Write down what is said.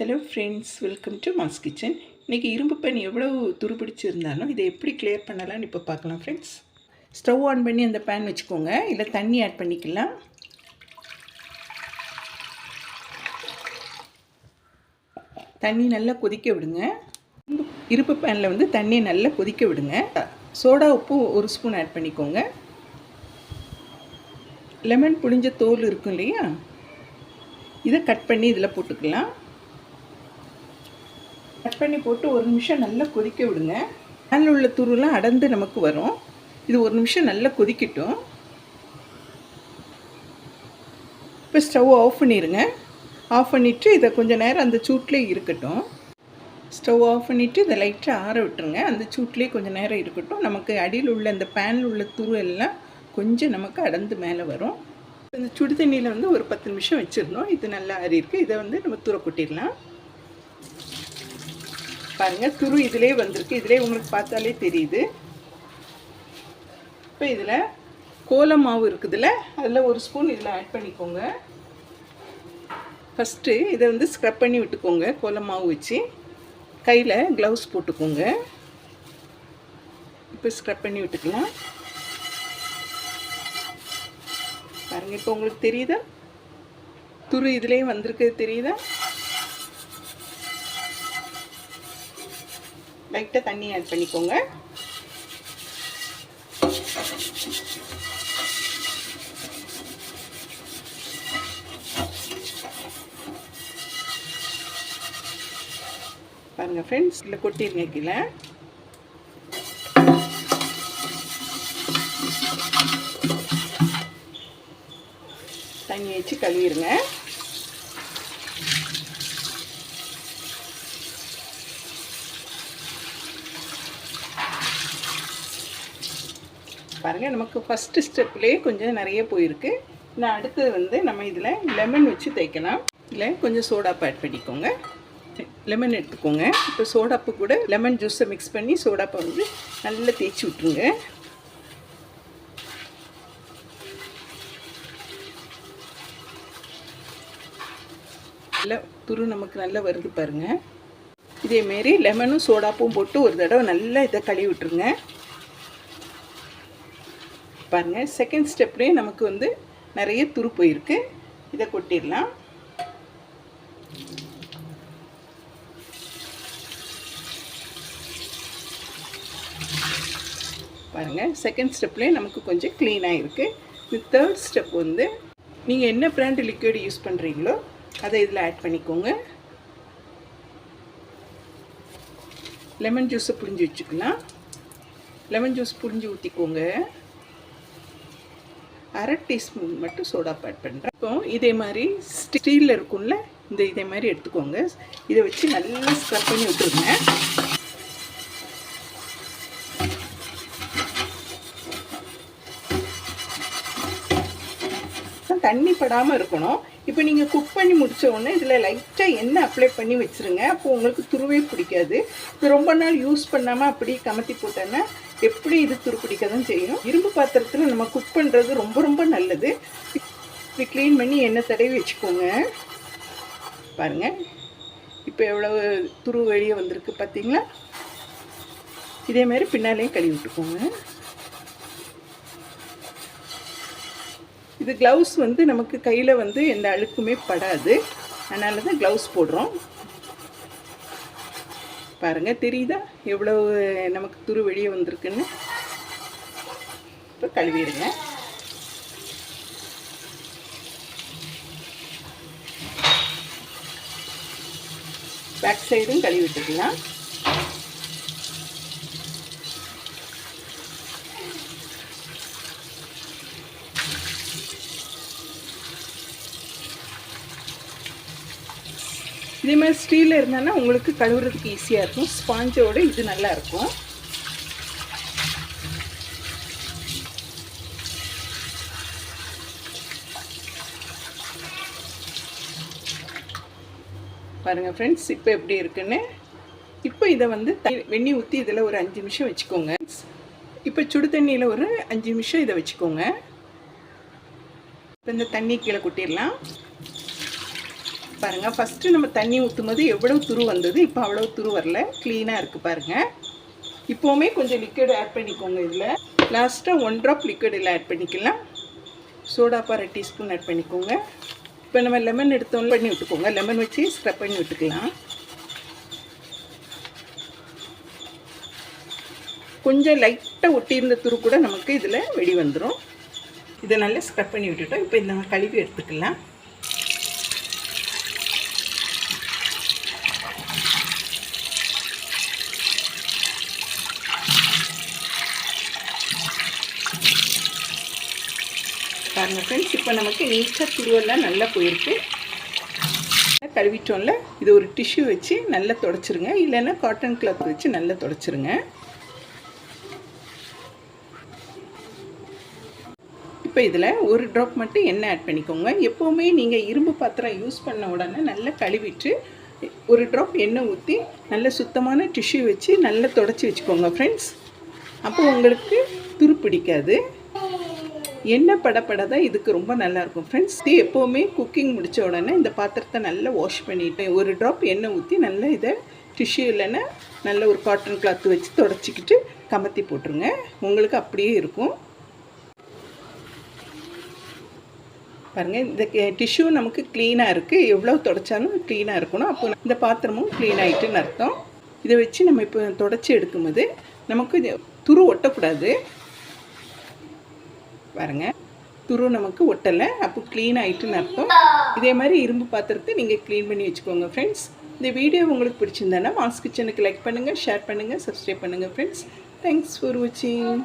Hello friends welcome to mass kitchen இன்றைக்கி இரும்பு pen எவ்வளோ துருபிடிச்சிருந்தாலும் இதை எப்படி கிளியர் பண்ணலாம்னு இப்போ பார்க்கலாம் ஃப்ரெண்ட்ஸ் ஸ்டவ் ஆன் பண்ணி அந்த பேன் வச்சுக்கோங்க. இல்லை தண்ணி ஆட் பண்ணிக்கலாம். தண்ணி நல்லா கொதிக்க விடுங்க. இருப்பு பேனில் வந்து தண்ணியை நல்லா கொதிக்க விடுங்க. சோடா உப்பு ஒரு ஸ்பூன் ஆட் பண்ணிக்கோங்க. லெமன் புளிஞ்ச தோல் இருக்கும் இல்லையா? இதை கட் பண்ணி இதில் போட்டுக்கலாம். கட் பண்ணி போட்டு ஒரு நிமிஷம் நல்லா கொதிக்க விடுங்க. அதில் உள்ள துருலாம் அடர்ந்து நமக்கு வரும். இது ஒரு நிமிஷம் நல்லா கொதிக்கட்டும். இப்போ ஸ்டவ் ஆஃப் பண்ணிடுங்க ஆஃப் பண்ணிவிட்டு இதை கொஞ்சம் நேரம் அந்த சூட்லேயே இருக்கட்டும். ஸ்டவ் ஆஃப் பண்ணிவிட்டு இதை லைட்டாக ஆற விட்டுருங்க. அந்த சூட்லேயே கொஞ்சம் நேரம் இருக்கட்டும். நமக்கு அடியில் உள்ள அந்த பேனில் உள்ள துரு எல்லாம் கொஞ்சம் நமக்கு அடர்ந்து மேலே வரும். இந்த சுடு தண்ணியில் வந்து ஒரு பத்து நிமிஷம் வச்சுருந்தோம் இது நல்லா ஆறி இருக்குது இதை வந்து நம்ம தூர கொட்டிடலாம். பாருங்கள் துரு இதிலே வந்திருக்கு. இதிலே உங்களுக்கு பார்த்தாலே தெரியுது. இப்போ இதில் கோலம் மாவு இருக்குதுல்ல அதில் ஒரு ஸ்பூன் இதில் ஆட் பண்ணிக்கோங்க. ஃபஸ்ட்டு இதை வந்து ஸ்க்ரப் பண்ணி விட்டுக்கோங்க கோலம் மாவு வச்சு. கையில் க்ளவுஸ் போட்டுக்கோங்க. இப்போ ஸ்க்ரப் பண்ணி விட்டுக்கலாம். பாருங்கள் இப்போ உங்களுக்கு தெரியுதா? துரு இதுலேயே வந்திருக்கு தெரியுதா? லைட்டாக தண்ணி ஆட் பண்ணிக்கோங்க. பாருங்கள் ஃப்ரெண்ட்ஸ் இல்லை கொட்டிருங்க கீழே. தண்ணி வச்சு கழுவிடுங்க பாருங்கள் நமக்கு ஃபஸ்ட்டு ஸ்டெப்லேயே கொஞ்சம் நிறைய போயிருக்கு. நான் அடுத்தது வந்து நம்ம இதில் லெமன் வச்சு தைக்கலாம் இல்லை கொஞ்சம் சோடாப்பு ஆட் பண்ணிக்கோங்க. லெமன் எடுத்துக்கோங்க. இப்போ சோடாப்பு கூட லெமன் ஜூஸை மிக்ஸ் பண்ணி சோடாப்பை வந்து நல்லா தேய்ச்சி விட்ருங்க நல்லா துரு நமக்கு நல்லா வருது பாருங்கள் இதேமாரி லெமனும் சோடாப்பும் போட்டு ஒரு தடவை நல்லா இதை கழுவி விட்ருங்க பாருங்கள் செகண்ட் ஸ்டெப்லேயும் நமக்கு வந்து நிறைய துரு போயிருக்கு இதை கொட்டிடலாம். பாருங்கள் செகண்ட் ஸ்டெப்லேயும் நமக்கு கொஞ்சம் க்ளீனாக இருக்குது இந்த தேர்ட் ஸ்டெப் வந்து நீங்கள் என்ன பிராண்ட் லிக்விட் யூஸ் பண்ணுறீங்களோ அதை இதில் ஆட் பண்ணிக்கோங்க. லெமன் ஜூஸை புழிஞ்சு வச்சுக்கலாம். லெமன் ஜூஸ் புழிஞ்சு ஊற்றிக்கோங்க அரை டீஸ்பூன் மட்டும் சோடா ஆட் பண்ணுறேன் இப்போ இதே மாதிரி ஸ்டீலில் இருக்கும்ல இந்த இதே மாதிரி எடுத்துக்கோங்க. இதை வச்சு நல்லா ஸ்க்ரப் பண்ணி விட்டுருங்க. தண்ணி படாமல் இருக்கணும். இப்போ நீங்கள் குக் பண்ணி முடித்த உடனே இதில் லைட்டாக எண்ணெய் அப்ளை பண்ணி வச்சுருங்க. அப்போ உங்களுக்கு துருவே பிடிக்காது. இது ரொம்ப நாள் யூஸ் பண்ணாமல் அப்படி கமத்தி போட்டேன்னா எப்படி இது துருப்பிடிக்க தான் செய்யும் இரும்பு பாத்திரத்தில் நம்ம குக் பண்ணுறது ரொம்ப ரொம்ப நல்லது. இப்படி க்ளீன் பண்ணி எண்ணெய் தடவி வச்சுக்கோங்க. பாருங்கள் இப்போ எவ்வளவு துரு வெளியே வந்திருக்கு பார்த்தீங்களா இதேமாரி பின்னாலேயும் கழுவி விட்டுக்கோங்க. இது க்ளவுஸ் வந்து நமக்கு கையில் வந்து எந்த அழுக்குமே படாது. அதனால தான் க்ளவுஸ் போடுறோம். பாருங்கள் தெரியுதா? எவ்வளவு நமக்கு துரு வெளியே வந்திருக்குன்னு? இப்போ கழுவிடுங்க. பேக் சைடும் கழுவி இதே மாதிரி ஸ்டீலில் இருந்தானா உங்களுக்கு கழுவுறதுக்கு ஈஸியாக இருக்கும். ஸ்பாஞ்சோட இது நல்லா இருக்கும். பாருங்கள் ஃப்ரெண்ட்ஸ் இப்போ எப்படி இருக்குன்னு? இப்போ இதை வந்து வெண்ணி ஊற்றி இதில் ஒரு அஞ்சு நிமிஷம் வச்சுக்கோங்க. இப்போ சுடு தண்ணியில் ஒரு அஞ்சு நிமிஷம் இதை வச்சுக்கோங்க. இப்போ இந்த தண்ணி கீழே கொட்டிடலாம். பாருங்கள் ஃபஸ்ட்டு நம்ம தண்ணி ஊற்றும் போது எவ்வளோ துரு வந்தது? இப்போ அவ்வளோ துரு வரல. க்ளீனாக இருக்குது பாருங்கள் இப்போவுமே கொஞ்சம் லிக்விட் ஆட் பண்ணிக்கோங்க இதில். லாஸ்ட்டாக ஒன் ட்ராப் லிக்விட் இதில் ஆட் பண்ணிக்கலாம். சோடாப்பா ரெட் டீஸ்பூன் ஆட் பண்ணிக்கோங்க. இப்போ நம்ம லெமன் எடுத்தோம். பண்ணி விட்டுக்கோங்க. லெமன் வச்சு ஸ்க்ரப் பண்ணி விட்டுக்கலாம். கொஞ்சம் லைட்டாக ஒட்டியிருந்த துரு கூட நமக்கு இதில் வெடி வந்துடும் இதை நல்லா ஸ்க்ரப் பண்ணி விட்டுட்டோம். இப்போ இந்த கழுவி எடுத்துக்கலாம். பாருங்கள் ஃப்ரெண்ட்ஸ் இப்போ நமக்கு நீட்டாக துருவெல்லாம் நல்லா போயிருக்கு. கழுவிட்டோம்ல இது ஒரு டிஷ்யூ வச்சு நல்லா தொடச்சிருங்க. இல்லைன்னா காட்டன் கிளாத் வச்சு நல்லா தொடச்சிருங்க. இப்போ இதில் ஒரு ட்ராப் மட்டும் எண்ணெய் ஆட் பண்ணிக்கோங்க. எப்போவுமே நீங்கள் இரும்பு பாத்திரம் யூஸ் பண்ண உடனே நல்லா கழுவிட்டு ஒரு ட்ராப் எண்ணெய் ஊற்றி நல்ல சுத்தமான டிஷ்யூ வச்சு நல்லா தொடச்சி வச்சுக்கோங்க ஃப்ரெண்ட்ஸ் அப்போ உங்களுக்கு துரு பிடிக்காது. எண்ணெய் படப்பட தான் இதுக்கு ரொம்ப நல்லாயிருக்கும் ஃப்ரெண்ட்ஸ் இது எப்போவுமே குக்கிங் முடித்த உடனே இந்த பாத்திரத்தை நல்லா வாஷ் பண்ணிவிட்டேன் ஒரு ட்ராப் எண்ணெய் ஊற்றி நல்லா இதை டிஷ்யூ இல்லைன்னா நல்ல ஒரு காட்டன் கிளாத் வச்சு தொடச்சிக்கிட்டு கமத்தி போட்டுருங்க. உங்களுக்கு அப்படியே இருக்கும். பாருங்கள் இந்த டிஷ்யூ நமக்கு க்ளீனாக இருக்குது எவ்வளோ தொடச்சாலும் க்ளீனாக இருக்கணும். அப்போ இந்த பாத்திரமும் க்ளீன் ஆகிட்டுன்னு அர்த்தம். இதை வச்சு நம்ம இப்போ தொடச்சி எடுக்கும்போது நமக்கு துரு ஒட்டக்கூடாது. பாருங்க. துரு நமக்கு ஒட்டலை. அப்போ க்ளீன் ஆகிட்டுன்னு அர்த்தம். இதே மாதிரி இரும்பு பாத்திரத்தை நீங்கள் க்ளீன் பண்ணி வச்சுக்கோங்க ஃப்ரெண்ட்ஸ் இந்த வீடியோ உங்களுக்கு பிடிச்சிருந்தானா மாஸ் கிச்சனுக்கு லைக் பண்ணுங்கள் ஷேர் பண்ணுங்கள் சப்ஸ்கிரைப் பண்ணுங்கள் ஃப்ரெண்ட்ஸ் தேங்க்ஸ் ஃபார் வாட்சிங்